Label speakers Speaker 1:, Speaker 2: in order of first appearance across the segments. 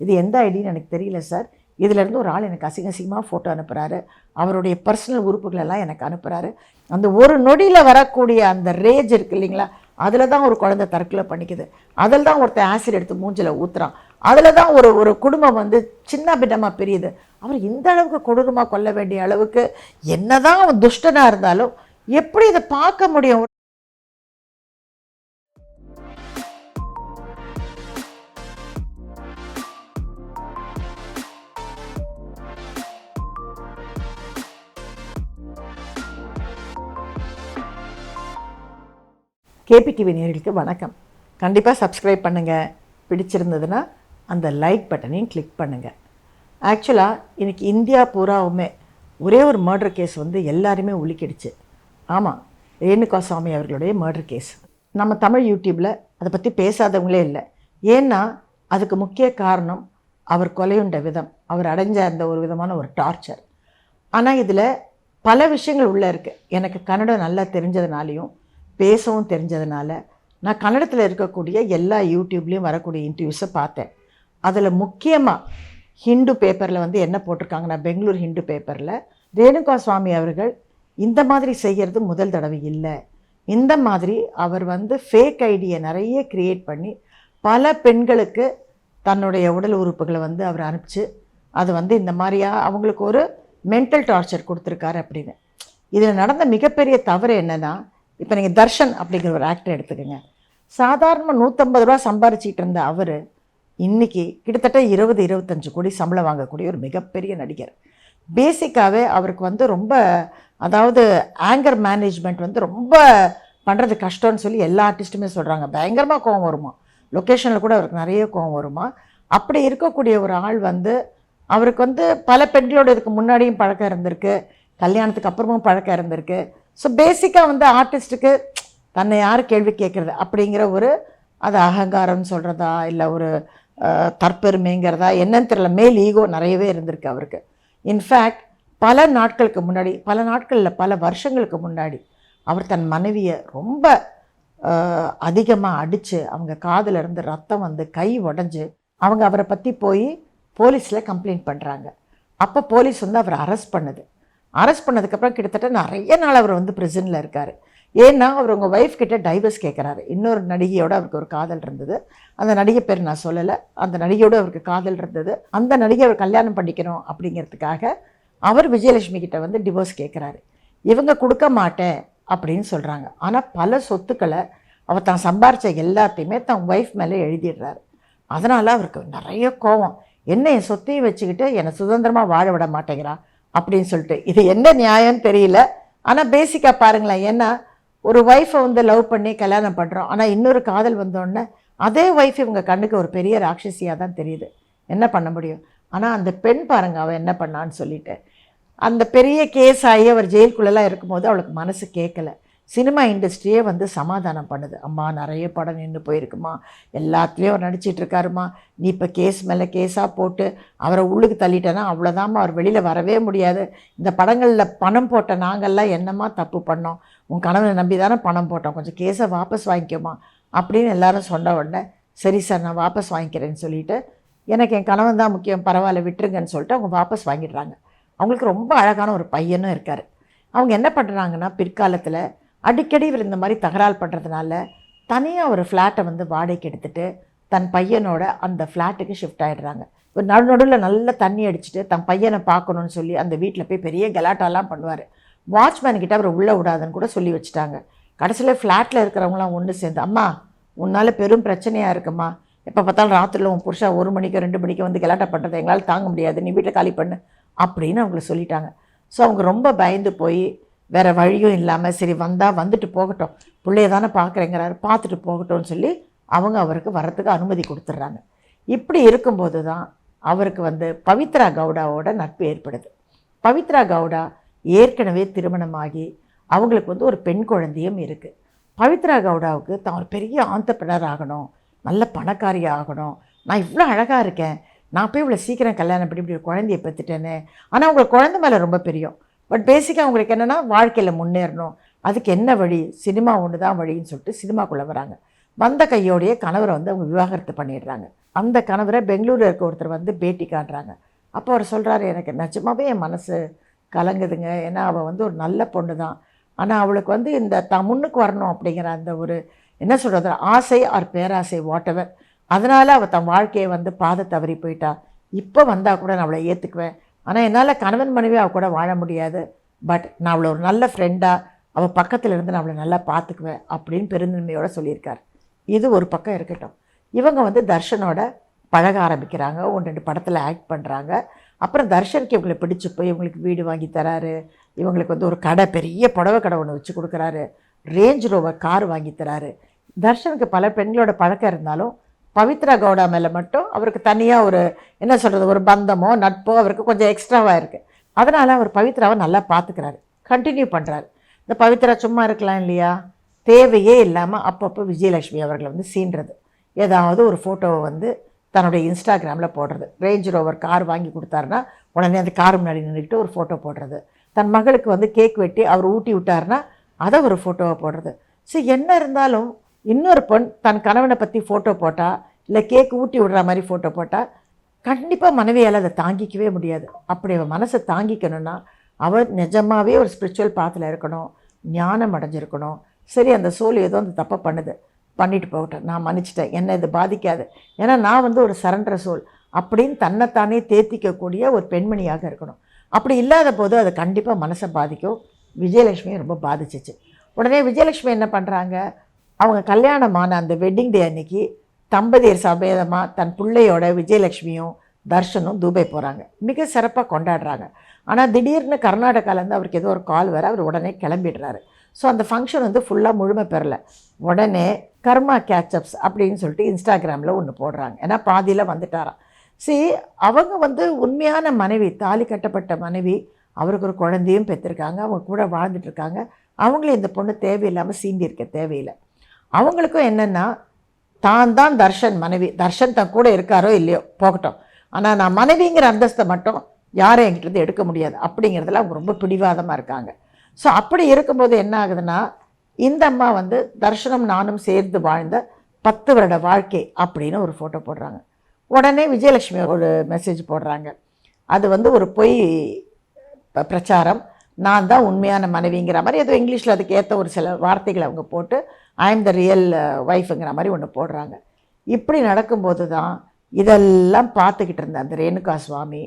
Speaker 1: இது எந்த ஐடின்னு எனக்கு தெரியல சார் இதிலேருந்து ஒரு ஆள் எனக்கு அசிங்க அசிங்கமாக ஃபோட்டோ அனுப்புகிறாரு அவருடைய பர்சனல் உறுப்புகளெல்லாம் எனக்கு அனுப்புகிறாரு அந்த ஒரு நொடியில் வரக்கூடிய அந்த ரேஜ் இருக்கு இல்லைங்களா அதில் தான் ஒரு குழந்தை தற்கொலை பண்ணிக்குது. அதில் தான் ஒருத்தன் ஆசிட் எடுத்து மூஞ்சில் ஊற்றுறான் அதில் தான் ஒரு ஒரு குடும்பம் வந்து சின்ன பின்னமாக பிரியுது. அவர் இந்த அளவுக்கு கொடூரமாக கொல்ல வேண்டிய அளவுக்கு என்னதான் அவன் துஷ்டனாக இருந்தாலும் எப்படி இதை பார்க்க முடியும்? கேபி டிவி நேர்களுக்கு வணக்கம். கண்டிப்பாக சப்ஸ்கிரைப் பண்ணுங்கள் பிடிச்சிருந்ததுன்னா அந்த லைக் பட்டனையும் கிளிக் பண்ணுங்கள் ஆக்சுவலாக இன்றைக்கி இந்தியா பூராவுமே ஒரே ஒரு மர்டர் கேஸ் வந்து எல்லாருமே உலுக்கிடுச்சு. ஆமாம் ரேணுகா சுவாமி அவர்களுடைய மர்டர் கேஸ் நம்ம தமிழ் யூடியூப்பில் அதை பற்றி பேசாதவங்களே இல்லை. ஏன்னா அதுக்கு முக்கிய காரணம் அவர் கொலையுண்ட விதம். அவர் அடைஞ்ச அந்த ஒரு விதமான ஒரு டார்ச்சர் ஆனால் இதில் பல விஷயங்கள் உள்ளே இருக்குது எனக்கு கன்னடம் நல்லா தெரிஞ்சதுனாலையும் பேசவும் தெரிஞ்சதுனால நான் கன்னடத்தில் இருக்கக்கூடிய எல்லா யூடியூப்லேயும் வரக்கூடிய இன்டர்வியூஸை பார்த்தேன். அதில் முக்கியமாக ஹிந்து பேப்பரில் வந்து என்ன போட்டிருக்காங்க நான் பெங்களூர் ஹிந்து பேப்பரில் ரேணுகா சுவாமி அவர்கள் இந்த மாதிரி செய்கிறது முதல் தடவை இல்லை. இந்த மாதிரி அவர் வந்து ஃபேக் ஐடியை நிறைய க்ரியேட் பண்ணி பல பெண்களுக்கு தன்னுடைய உடல் உறுப்புகளை வந்து அவர் அனுப்பிச்சு அது வந்து இந்த மாதிரியா அவங்களுக்கு ஒரு மென்டல் டார்ச்சர் கொடுத்துருக்காரு அப்படின்னு. இதில் நடந்த மிகப்பெரிய தவறு என்னென்னா இப்போ நீங்கள் தர்ஷன் அப்படிங்கிற ஒரு ஆக்டர் எடுத்துக்கோங்க. சாதாரணமாக நூற்றம்பது ரூபா சம்பாரிச்சிட்டு இருந்த அவர் இன்றைக்கி கிட்டத்தட்ட இருபது இருபத்தஞ்சு கோடி சம்பளம் வாங்கக்கூடிய ஒரு மிகப்பெரிய நடிகர். பேசிக்காகவே அவருக்கு வந்து ரொம்ப அதாவது ஆங்கர் மேனேஜ்மெண்ட் வந்து ரொம்ப பண்ணுறது கஷ்டம்னு சொல்லி எல்லா ஆர்டிஸ்ட்டுமே சொல்கிறாங்க பயங்கரமாக கோவம் வருமா? லொக்கேஷனில் கூட அவருக்கு நிறைய கோவம் வருமா? அப்படி இருக்கக்கூடிய ஒரு ஆள் வந்து அவருக்கு வந்து பல பெண்களோட இதுக்கு முன்னாடியும் பழக்கம் இருந்திருக்கு. கல்யாணத்துக்கு அப்புறமும் பழக்கம் இருந்திருக்கு. ஸோ பேசிக்காக வந்து ஆர்டிஸ்ட்டுக்கு தன்னை யார் கேள்வி கேட்குறது? அப்படிங்கிற ஒரு அது அகங்காரம்னு சொல்கிறதா இல்லை ஒரு தற்பெருமைங்கிறதா? என்னன்னு தெரியல. மேல் ஈகோ நிறையவே இருந்திருக்கு அவருக்கு. இன்ஃபேக்ட் பல நாட்களுக்கு முன்னாடி பல நாட்களில் பல வருஷங்களுக்கு முன்னாடி அவர் தன் மனைவியை ரொம்ப அதிகமாக அடித்து அவங்க காதில் இருந்து ரத்தம் வந்து கை உடஞ்சி அவங்க அவரை பற்றி போய் போலீஸில் கம்ப்ளைண்ட் பண்ணுறாங்க அப்போ போலீஸ் வந்து அவரை அரெஸ்ட் பண்ணுது. அரெஸ்ட் பண்ணதுக்கப்புறம் கிட்டத்தட்ட நிறைய நாள் அவர் வந்து ப்ரிசனில் இருக்கார். ஏன்னா அவர் உங்கள் ஒய்ஃப் கிட்டே டைவர்ஸ் கேட்குறாரு இன்னொரு நடிகையோட அவருக்கு ஒரு காதல் இருந்தது. அந்த நடிகை பேர் நான் சொல்லலை. அந்த நடிகையோட அவருக்கு காதல் இருந்தது. அந்த நடிகை அவர் கல்யாணம் பண்ணிக்கணும் அப்படிங்கிறதுக்காக அவர் விஜயலட்சுமி கிட்ட வந்து டிவோர்ஸ் கேட்குறாரு இவங்க கொடுக்க மாட்டேன் அப்படின்னு சொல்கிறாங்க ஆனால் பல சொத்துக்களை அவர் தான் சம்பாரித்த எல்லாத்தையுமே தன் ஒய்ஃப் மேலே எழுதிடுறாரு. அதனால் அவருக்கு நிறைய கோவம். என்ன என் சொத்தையும் வச்சுக்கிட்டு என்னை சுதந்திரமாக வாழ விட மாட்டேங்கிறா? அப்படின்னு சொல்லிட்டு. இது என்ன நியாயம்னு தெரியல. ஆனால் பேசிக்காக பாருங்களேன். ஏன்னா ஒரு ஒய்ஃபை வந்து லவ் பண்ணி கல்யாணம் பண்ணுறோம் ஆனால் இன்னொரு காதல் வந்தோடனே அதே ஒய்ஃப் இவங்க கண்ணுக்கு ஒரு பெரிய ராட்சசியாக தான் தெரியுது. என்ன பண்ண முடியும்? ஆனால் அந்த பெண் பாருங்க அவன் என்ன பண்ணான்னு சொல்லிட்டு. அந்த பெரிய கேஸ் ஆகி அவர் ஜெயிலுக்குள்ளெல்லாம் இருக்கும்போது அவளுக்கு மனசு கேட்கல சினிமா இண்டஸ்ட்ரியே வந்து சமாதானம் பண்ணுது. அம்மா நிறைய படம் நின்று போயிருக்குமா? எல்லாத்துலேயும் அவர் நடிச்சிட்ருக்காருமா நீ இப்போ கேஸ் மேலே கேஸாக போட்டு அவரை உள்ளுக்கு தள்ளிட்டேன்னா அவ்வளோதாம்மா அவர் வெளியில் வரவே முடியாது. இந்த படங்களில் பணம் போட்ட நாங்கள்லாம் என்னம்மா தப்பு பண்ணோம்? உன் கணவனை நம்பி தானே பணம் போட்டோம். கொஞ்சம் கேஸை வாபஸ் வாங்கிக்கோமா அப்படின்னு எல்லாரும் சொன்ன உடனே சரி சார் நான் வாபஸ் வாங்கிக்கிறேன்னு சொல்லிட்டு எனக்கு என் கணவன் தான் முக்கியம் பரவாயில்ல விட்டுருங்கன்னு சொல்லிட்டு அவங்க வாபஸ் வாங்கிடுறாங்க. அவங்களுக்கு ரொம்ப அழகான ஒரு பையனும் இருக்கார். அவங்க என்ன பண்ணுறாங்கன்னா பிற்காலத்தில் அடிக்கடி இவர் இந்த மாதிரி தகராறு பண்ணுறதுனால தனியாக ஒரு ஃப்ளாட்டை வந்து வாடகைக்கு எடுத்துகிட்டு தன் பையனோட அந்த ஃப்ளாட்டுக்கு ஷிஃப்ட் ஆகிடுறாங்க ஒரு நடு நடுவில் நல்ல தண்ணி அடிச்சுட்டு தன் பையனை பார்க்கணும்னு சொல்லி அந்த வீட்டில் போய் பெரிய கலாட்டாலாம் பண்ணுவார். வாட்ச்மேன் கிட்ட அவரை உள்ளே விடாதுன்னு கூட சொல்லி வச்சுட்டாங்க. கடைசியில் ஃப்ளாட்டில் இருக்கிறவங்களாம் ஒன்று சேர்ந்து அம்மா உன்னால் பெரும் பிரச்சனையாக இருக்குமா? எப்போ பார்த்தாலும் ராத்திரியில் உன் புருஷா ஒரு மணிக்கு ரெண்டு மணிக்கு வந்து கலாட்டா பண்ணுறதை எங்களால் தாங்க முடியாது. நீ வீட்டில் காலி பண்ணு. அப்படின்னு அவங்கள சொல்லிட்டாங்க. ஸோ அவங்க ரொம்ப பயந்து போய் வேறு வழியும் இல்லாமல் சரி வந்தால் வந்துட்டு போகட்டும். பிள்ளைய தானே பார்க்குறேங்கிறாரு. பார்த்துட்டு போகட்டும்னு சொல்லி அவங்க அவருக்கு வரத்துக்கு அனுமதி கொடுத்துட்றாங்க இப்படி இருக்கும்போது தான் அவருக்கு வந்து பவித்ரா கவுடாவோட நட்பு ஏற்படுது. பவித்ரா கவுடா ஏற்கனவே திருமணமாகி அவங்களுக்கு வந்து ஒரு பெண் குழந்தையும் இருக்குது பவித்ரா கவுடாவுக்கு தான் ஒரு பெரிய ஆந்தப்பினர் ஆகணும். நல்ல பணக்காரி ஆகணும். நான் இவ்வளோ அழகாக இருக்கேன். நான் போய் இவ்வளோ சீக்கிரம் கல்யாணம் பண்ணி இப்படி ஒரு குழந்தைய பெற்றுட்டேனே. ஆனால் உங்களுக்கு குழந்தை மேலே ரொம்ப பெரியும். பட் பேசிக்காக அவங்களுக்கு என்னென்னா வாழ்க்கையில் முன்னேறணும். அதுக்கு என்ன வழி? சினிமா ஒன்று தான் வழின்னு சொல்லிட்டு சினிமாக்குள்ளே வராங்க. வந்த கையோடையே கணவரை வந்து அவங்க விவாகரத்து பண்ணிடுறாங்க. அந்த கணவரை பெங்களூரில் இருக்க ஒருத்தர் வந்து பேட்டி காட்டுறாங்க. அப்போ அவர் சொல்கிறாரு எனக்கு நிஜமாகவே என் மனசு கலங்குதுங்க. ஏன்னா அவள் வந்து ஒரு நல்ல பொண்ணு தான் ஆனால் அவளுக்கு வந்து இந்த த முன்னுக்கு வரணும் அப்படிங்கிற அந்த ஒரு என்ன சொல்கிறது ஆசை ஆர் பேராசை வாட் எவர் அதனால் அவள் தன் வாழ்க்கையை வந்து பாதை தவறி போயிட்டா. இப்போ வந்தால் கூட நான் அவளை ஏற்றுக்குவேன் ஆனால் என்னால் கணவன் மனைவி அவள் கூட வாழ முடியாது. பட் நான் அவளை ஒரு நல்ல ஃப்ரெண்டாக அவள் பக்கத்தில் இருந்து நான் அவளை நல்லா பார்த்துக்குவேன் அப்படின்னு பெருந்தன்மையோடு சொல்லியிருக்கார். இது ஒரு பக்கம் இருக்கட்டும். இவங்க வந்து தர்ஷனோட பழக ஆரம்பிக்கிறாங்க. ஒன்று ரெண்டு படத்தில் ஆக்ட் பண்ணுறாங்க அப்புறம் தர்ஷனுக்கு இவங்களை பிடிச்சி போய் இவங்களுக்கு வீடு வாங்கி தராரு. இவங்களுக்கு வந்து ஒரு கடை பெரிய புடவை கடை ஒன்று வச்சு கொடுக்குறாரு. ரேஞ்ச் ரோவர் கார் வாங்கி தராரு. தர்ஷனுக்கு பல பெண்களோட பழக்கம் இருந்தாலும் பவித்ரா கவுடா மேலே மட்டும் அவருக்கு தனியாக ஒரு என்ன சொல்கிறது ஒரு பந்தமோ நட்போ அவருக்கு கொஞ்சம் எக்ஸ்ட்ராவாக இருக்குது அதனால் அவர் பவித்ராவை நல்லா பார்த்துக்கிறாரு கண்டினியூ பண்ணுறாரு இந்த பவித்ரா சும்மா இருக்கலாம் இல்லையா? தேவையே இல்லாமல் அப்பப்போ விஜயலட்சுமி அவர்களை வந்து சீன்றது ஏதாவது ஒரு ஃபோட்டோவை வந்து தன்னுடைய இன்ஸ்டாகிராமில் போடுறது. ரேஞ்ச் ரோவர் கார் வாங்கி கொடுத்தாருன்னா உடனே அந்த கார் முன்னாடி நின்றுக்கிட்டு ஒரு ஃபோட்டோ போடுறது. தன் மகளுக்கு வந்து கேக் வெட்டி அவர் ஊட்டி விட்டாருன்னா அதை ஒரு ஃபோட்டோவை போடுறது. ஸோ என்ன இருந்தாலும் இன்னொரு பெண் தன் கணவனை பற்றி ஃபோட்டோ போட்டால் இல்லை கேக் ஊட்டி விடுற மாதிரி ஃபோட்டோ போட்டால் கண்டிப்பாக மனைவியால் அதை தாங்கிக்கவே முடியாது. அப்படி அவன் மனசை தாங்கிக்கணும்னா அவர் நிஜமாவே ஒரு ஸ்பிரிச்சுவல் பாத்தில் இருக்கணும் ஞானம் அடைஞ்சிருக்கணும். சரி அந்த சோல் ஏதோ அந்த தப்பை பண்ணுது. பண்ணிட்டு போகட்டும். நான் மன்னிச்சிட்டேன். என்ன இது பாதிக்காது. ஏன்னா நான் வந்து ஒரு சரண்டர் சோல் அப்படின்னு தன்னைத்தானே தேத்திக்கக்கூடிய ஒரு பெண்மணியாக இருக்கணும். அப்படி இல்லாத போது அது கண்டிப்பாக மனசை பாதிக்கும். விஜயலட்சுமியை ரொம்ப பாதிச்சிச்சு. உடனே விஜயலட்சுமி என்ன பண்ணுறாங்க அவங்க கல்யாணமான அந்த வெட்டிங் டே அன்னைக்கு தம்பதியர் சபேதமாக தன் பிள்ளையோட விஜயலட்சுமியும் தர்ஷனும் தூபை போகிறாங்க மிக சிறப்பாக கொண்டாடுறாங்க. ஆனால் திடீர்னு கர்நாடகாலேருந்து அவருக்கு ஏதோ ஒரு கால் வர அவர் உடனே கிளம்பிடுறாரு. ஸோ அந்த ஃபங்க்ஷன் வந்து ஃபுல்லாக முழுமை பெறல. உடனே கர்மா கேட்சப்ஸ் அப்படின்னு சொல்லிட்டு இன்ஸ்டாகிராமில் ஒன்று போடுறாங்க. ஏன்னா பாதியில் வந்துட்டாராம். See அவங்க வந்து உண்மையான மனைவி தாலி கட்டப்பட்ட மனைவி அவருக்கு ஒரு குழந்தையும் பெற்றிருக்காங்க அவங்க கூட வாழ்ந்துட்டுருக்காங்க அவங்களே இந்த பொண்ணு தேவையில்லாமல் சீண்டி இருக்க தேவையில்லை. அவங்களுக்கும் என்னென்னா தான் தான் தர்ஷன் மனைவி. தர்ஷன் தன் கூட இருக்காரோ இல்லையோ போகட்டும். ஆனால் நான் மனைவிங்கிற அந்தஸ்தை மட்டும் யாரும் என்கிட்ட எடுக்க முடியாது. அப்படிங்கிறதுல அவங்க ரொம்ப பிடிவாதமாக இருக்காங்க. ஸோ அப்படி இருக்கும்போது என்ன ஆகுதுன்னா இந்த அம்மா வந்து தர்ஷனம் நானும் சேர்ந்து வாழ்ந்த பத்து வருட வாழ்க்கை அப்படின்னு ஒரு ஃபோட்டோ போடுறாங்க. உடனே விஜயலட்சுமி ஒரு மெசேஜ் போடுறாங்க. அது வந்து ஒரு பொய் ப- பிரச்சாரம். நான் தான் உண்மையான மனைவிங்கிற மாதிரி ஏதோ இங்கிலீஷில் அதுக்கு ஏற்ற ஒரு சில வார்த்தைகளை அவங்க போட்டு ஐ எம் த ரியல் ஒய்ஃபுங்கிற மாதிரி ஒன்று போடுறாங்க. இப்படி நடக்கும்போது தான் இதெல்லாம் பார்த்துக்கிட்டு இருந்த அந்த ரேணுகா சுவாமி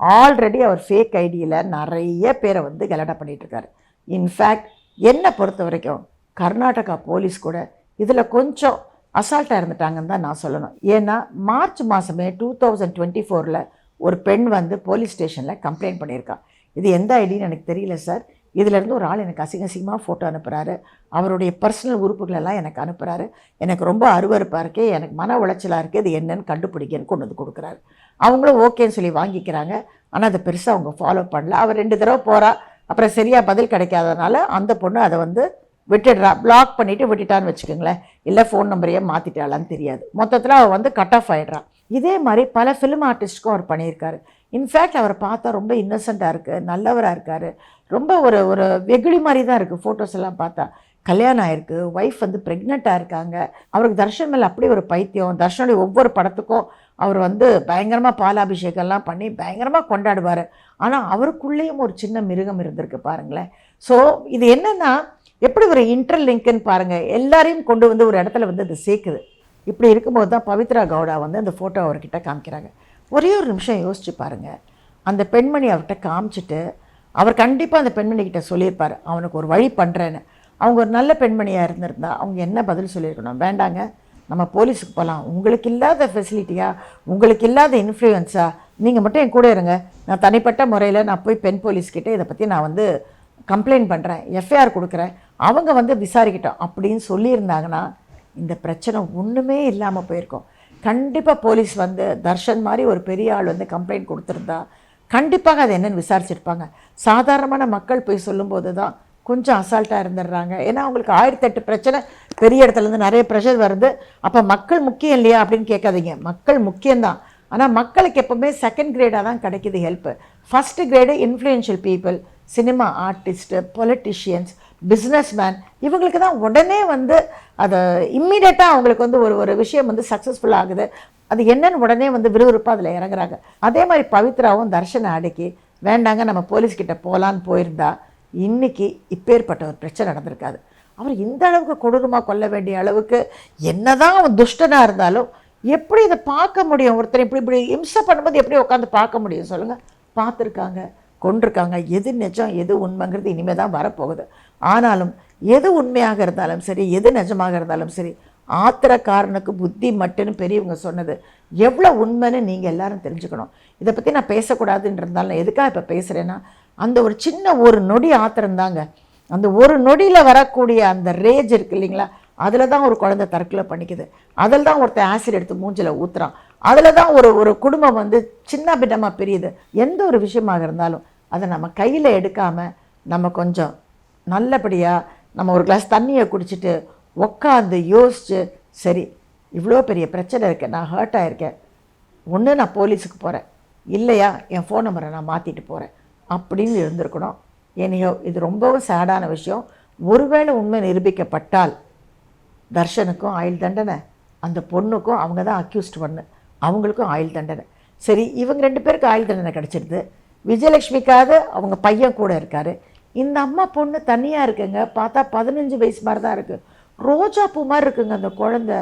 Speaker 1: ஆல்ரெடி அவர் ஃபேக் ஐடியில் நிறைய பேரை வந்து கலடா பண்ணிகிட்ருக்காரு இன்ஃபேக்ட் என்னை பொறுத்த வரைக்கும் கர்நாடகா போலீஸ் கூட இதில் கொஞ்சம் அசால்ட்டாக இருந்துட்டாங்கன்னு தான் நான் சொல்லணும். ஏன்னா மார்ச் மாதமே டூ தௌசண்ட் டுவெண்ட்டி ஃபோரில் ஒரு பெண் வந்து போலீஸ் ஸ்டேஷனில் கம்ப்ளைண்ட் பண்ணியிருக்கா. இது எந்த ஐடின்னு எனக்கு தெரியல சார் இதிலேருந்து ஒரு ஆள் எனக்கு அசிங்க அசிங்கமாக ஃபோட்டோ அனுப்புகிறாரு அவருடைய பர்சனல் உறுப்புகளெல்லாம் எனக்கு அனுப்புகிறாரு எனக்கு ரொம்ப அருவருப்பாக இருக்கே எனக்கு மன உளைச்சலாக இருக்குது இது என்னன்னு கண்டுபிடிக்கன்னு கொண்டு வந்து கொடுக்குறாரு. அவங்களும் ஓகேன்னு சொல்லி வாங்கிக்கிறாங்க. ஆனால் அதை பெருசாக அவங்க ஃபாலோ பண்ணல. அவர் ரெண்டு தடவை போகிறா அப்புறம் சரியாக பதில் கிடைக்காதனால அந்த பொண்ணு அதை வந்து விட்டுடுறா. பிளாக் பண்ணிவிட்டு விட்டுட்டான்னு வச்சுக்கோங்களேன். இல்லை ஃபோன் நம்பரையே மாற்றிட்டாளான்னு தெரியாது. மொத்தத்தில் அவள் வந்து கட் ஆஃப் ஆகிடுறான் இதே மாதிரி பல ஃபிலிம் ஆர்டிஸ்ட்டுக்கும் அவர் பண்ணியிருக்காரு. இன்ஃபேக்ட் அவரை பார்த்தா ரொம்ப இன்னசென்ட்டாக இருக்குது நல்லவராக இருக்கார். ரொம்ப ஒரு ஒரு வெகுளி மாதிரி தான் இருக்குது ஃபோட்டோஸ் எல்லாம் பார்த்தா. கல்யாணம் ஆயிருக்கு ஒய்ஃப் வந்து ப்ரெக்னெண்ட்டாக இருக்காங்க. அவருக்கு தர்ஷன் மேலே அப்படியே ஒரு பைத்தியம். தர்ஷனுடைய ஒவ்வொரு படத்துக்கும் அவர் வந்து பயங்கரமாக பாலாபிஷேகம்லாம் பண்ணி பயங்கரமாக கொண்டாடுவார். ஆனால் அவருக்குள்ளேயும் ஒரு சின்ன மிருகம் இருந்திருக்கு பாருங்களேன். ஸோ இது என்னென்னா எப்படி ஒரு இன்டர்லிங்க்னு பாருங்கள் எல்லாரையும் கொண்டு வந்து ஒரு இடத்துல வந்து அது சேர்க்குது. இப்படி இருக்கும்போது தான் பவித்ரா கவுடா வந்து அந்த ஃபோட்டோ அவர்கிட்ட காமிக்கிறாங்க. ஒரே ஒரு நிமிஷம் யோசிச்சு பாருங்கள் அந்த பெண்மணி அவர்கிட்ட காமிச்சிட்டு அவர் கண்டிப்பாக அந்த பெண்மணிக்கிட்ட சொல்லியிருப்பார் அவனுக்கு ஒரு வழி பண்ணுறேன்னு அவங்க ஒரு நல்ல பெண்மணியாக இருந்திருந்தா அவங்க என்ன பதில் சொல்லியிருக்கணும்? வேண்டாங்க. நம்ம போலீஸுக்கு போகலாம் உங்களுக்கு இல்லாத ஃபெசிலிட்டியாக உங்களுக்கு இல்லாத இன்ஃப்ளூயன்ஸாக நீங்கள் மட்டும் என் கூட இருங்க. நான் தனிப்பட்ட முறையில் நான் போய் பெண் போலீஸ்கிட்ட இதை பற்றி நான் வந்து கம்ப்ளைண்ட் பண்ணுறேன் எஃப்ஐஆர் கொடுக்குறேன். அவங்க வந்து விசாரிக்கட்டும் அப்படின்னு சொல்லியிருந்தாங்கன்னா இந்த பிரச்சனை ஒன்றுமே இல்லாமல் போயிருக்கும். கண்டிப்பாக போலீஸ் வந்து தர்ஷன் மாதிரி ஒரு பெரிய ஆள் வந்து கம்ப்ளைண்ட் கொடுத்துருந்தா கண்டிப்பாக அது என்னென்னு விசாரிச்சிருப்பாங்க. சாதாரணமான மக்கள் போய் சொல்லும்போது தான் கொஞ்சம் அசால்ட்டாக இருந்துடுறாங்க. ஏன்னா அவங்களுக்கு ஆயிரத்தெட்டு பிரச்சனை பெரிய இடத்துலேருந்து நிறைய ப்ரெஷர் வருது. அப்போ மக்கள் முக்கியம் இல்லையா அப்படின்னு கேட்காதீங்க. மக்கள் முக்கியம்தான் ஆனால் மக்களுக்கு எப்போவுமே செகண்ட் கிரேடாக தான் கிடைக்கிது help first grade influential people cinema artist politicians business man இவங்களுக்கு தான் உடனே வந்து அதை இம்மிடியட்டாக அவங்களுக்கு வந்து ஒரு ஒரு விஷயம் வந்து சக்ஸஸ்ஃபுல் ஆகுது. அது என்னன்னு உடனே வந்து விறுவிறுப்பாக அதில் இறங்குறாங்க. அதே மாதிரி பவித்ராவும் தர்ஷனை அடக்கி வேண்டாங்க நம்ம போலீஸ்கிட்ட போகலான்னு போயிருந்தா இன்றைக்கி இப்பேற்பட்ட ஒரு பிரச்சனை நடந்திருக்காது. அவர் இந்த அளவுக்கு கொடூரமாக கொல்ல வேண்டிய அளவுக்கு என்னதான் அவன் துஷ்டனாக இருந்தாலும் எப்படி இதை பார்க்க முடியும்? ஒருத்தர் இப்படி இப்படி இம்சை பண்ணும்போது எப்படி உட்காந்து பார்க்க முடியும்? சொல்லுங்கள் பார்த்துருக்காங்க கொண்டிருக்காங்க எது நிஜம் எது உண்மைங்கிறது இனிமேல் தான் வரப்போகுது. ஆனாலும் எது உண்மையாக இருந்தாலும் சரி எது நிஜமாக இருந்தாலும் சரி ஆத்திரக்காரனுக்கு புத்தி மட்டுன்னு பெரியவங்க சொன்னது எவ்வளோ உண்மைன்னு நீங்கள் எல்லாரும் தெரிஞ்சுக்கணும். இதை பற்றி நான் பேசக்கூடாதுன்னு இருந்தாலும் எதுக்காக இப்போ பேசுகிறேன்னா அந்த ஒரு சின்ன ஒரு நொடி ஆத்திரம் தாங்க. அந்த ஒரு நொடியில் வரக்கூடிய அந்த ரேஜ் இருக்கு இல்லைங்களா அதில் தான் ஒரு குழந்தை தற்கொலை பண்ணிக்குது. அதில் தான் ஒருத்தன் ஆசிட் எடுத்து மூஞ்சில் ஊற்றுறான் அதில் தான் ஒரு ஒரு குடும்பம் வந்து சின்ன பின்னமாக பிரியுது. எந்த ஒரு விஷயமாக இருந்தாலும் அதை நம்ம கையில் எடுக்காமல் நம்ம கொஞ்சம் நல்லபடியாக நம்ம ஒரு கிளாஸ் தண்ணியை குடிச்சிட்டு உக்காந்து யோசிச்சு சரி இவ்வளோ பெரிய பிரச்சனை இருக்கேன் நான் ஹர்ட் ஆகிருக்கேன் ஒன்று நான் போலீஸுக்கு போகிறேன் இல்லையா என் ஃபோன் நம்பரை நான் மாற்றிட்டு போகிறேன் அப்படின்னு இருந்திருக்கணும். ஏனையோ இது ரொம்பவும் சேடான விஷயம். ஒருவேளை உண்மை நிரூபிக்கப்பட்டால் தர்ஷனுக்கும் ஆயுள் தண்டனை அந்த பொண்ணுக்கும் அவங்க தான் அக்யூஸ்ட் பண்ணு. அவங்களுக்கும் ஆயுள் தண்டனை. சரி இவங்க ரெண்டு பேருக்கு ஆயுள் தண்டனை கிடச்சிருது. விஜயலட்சுமிக்காவது அவங்க பையன் கூட இருக்காரு. இந்த அம்மா பொண்ணு தனியாக இருக்குங்க. பார்த்தா பதினஞ்சு வயசு மாதிரி தான் இருக்குது ரோஜா பூ மாதிரி இருக்குங்க அந்த குழந்த.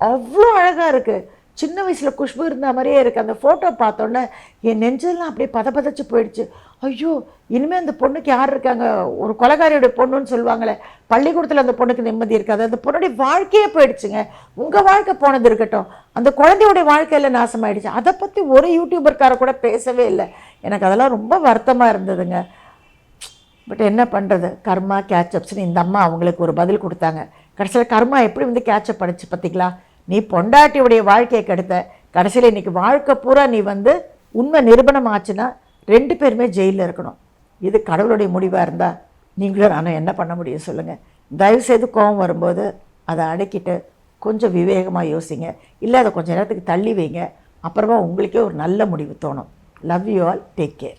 Speaker 1: அவ்வளோ அழகாக இருக்குது சின்ன வயசில் குஷ்பு இருந்த மாதிரியே இருக்குது அந்த ஃபோட்டோ பார்த்தோன்னே என் நெஞ்செல்லாம் அப்படியே பதபதச்சு போயிடுச்சு. ஐயோ இனிமேல் அந்த பொண்ணுக்கு யார் இருக்காங்க? ஒரு கொலகாரியோட பொண்ணுன்னு சொல்லுவாங்களே. பள்ளிக்கூடத்தில் அந்த பொண்ணுக்கு நிம்மதி இருக்காது. அந்த பொண்ணுடைய வாழ்க்கையே போயிடுச்சுங்க. உங்கள் வாழ்க்கை போனது இருக்கட்டும். அந்த குழந்தையோடைய வாழ்க்கையில் நாசமாயிடுச்சு. அதை பற்றி ஒரு யூடியூபர்கார கூட பேசவே இல்லை. எனக்கு அதெல்லாம் ரொம்ப வருத்தமாக இருந்ததுங்க. பட் என்ன பண்ணுறது கர்மா கேட்சப்ஸ்னு இந்த அம்மா அவங்களுக்கு ஒரு பதில் கொடுத்தாங்க. கடைசியில் கர்மா எப்படி வந்து கேட்சப் பண்ணிச்சு பார்த்திங்களா நீ பொண்டாட்டியுடைய வாழ்க்கையை கெடுத்த கடைசியில் இன்றைக்கி வாழ்க்கை பூரா நீ வந்து உண்மை நிரூபணம் ஆச்சுன்னா ரெண்டு பேருமே ஜெயிலில் இருக்கணும். இது கடவுளுடைய முடிவாக இருந்தால் நீங்களும் நானும் என்ன பண்ண முடியும் சொல்லுங்கள் தயவுசெய்து கோபம் வரும்போது அதை அடக்கிட்டு கொஞ்சம் விவேகமாக யோசிங்க. இல்லை அதை கொஞ்சம் நேரத்துக்கு தள்ளி வைங்க. அப்புறமா உங்களுக்கே ஒரு நல்ல முடிவு தோணும். Love you all take care